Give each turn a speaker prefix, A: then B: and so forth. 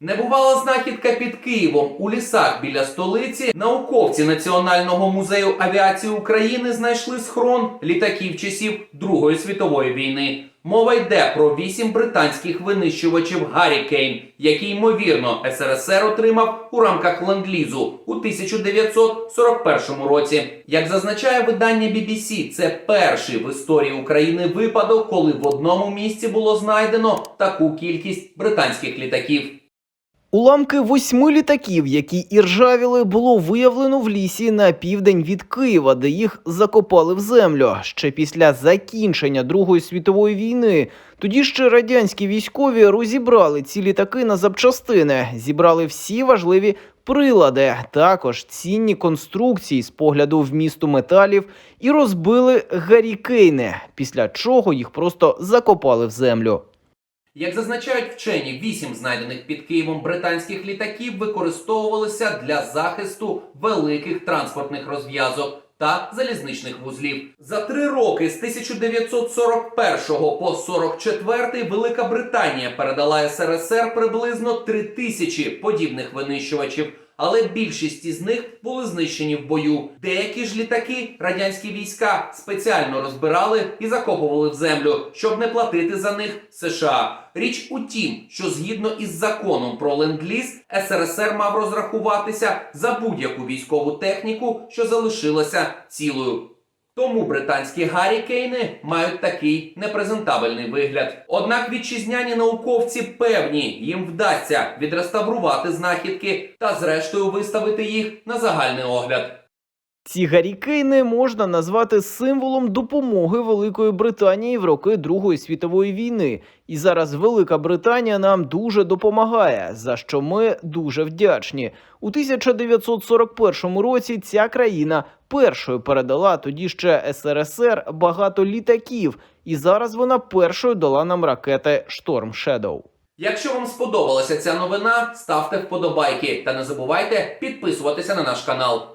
A: Небувала знахідка під Києвом у лісах біля столиці. Науковці Національного музею авіації України знайшли схрон літаків часів Другої світової війни. Мова йде про вісім британських винищувачів Гаррікейн, які ймовірно СРСР отримав у рамках ленд-лізу у 1941 році. Як зазначає видання BBC, це перший в історії України випадок, коли в одному місці було знайдено таку кількість британських літаків.
B: Уламки восьми літаків, які іржавіли, було виявлено в лісі на південь від Києва, де їх закопали в землю ще після закінчення Другої світової війни. Тоді ще радянські військові розібрали ці літаки на запчастини, зібрали всі важливі прилади, також цінні конструкції з погляду вмісту металів і розбили гарікейни, після чого їх просто закопали в землю.
A: Як зазначають вчені, вісім знайдених під Києвом британських літаків використовувалися для захисту великих транспортних розв'язок та залізничних вузлів. За три роки з 1941 по 44 Велика Британія передала СРСР приблизно три тисячі подібних винищувачів. Але більшість із них були знищені в бою. Деякі ж літаки радянські війська спеціально розбирали і закопували в землю, щоб не платити за них США. Річ у тім, що згідно із законом про ленд-ліз, СРСР мав розрахуватися за будь-яку військову техніку, що залишилася цілою. Тому британські гаррікейни мають такий непрезентабельний вигляд. Однак вітчизняні науковці певні, їм вдасться відреставрувати знахідки та зрештою виставити їх на загальний огляд.
B: Ці гарікейни можна назвати символом допомоги Великої Британії в роки Другої світової війни. І зараз Велика Британія нам дуже допомагає, за що ми дуже вдячні. У 1941 році ця країна першою передала тоді ще СРСР багато літаків, і зараз вона першою дала нам ракети Шторм Shadow.
A: Якщо вам сподобалася ця новина, ставте вподобайки та не забувайте підписуватися на наш канал.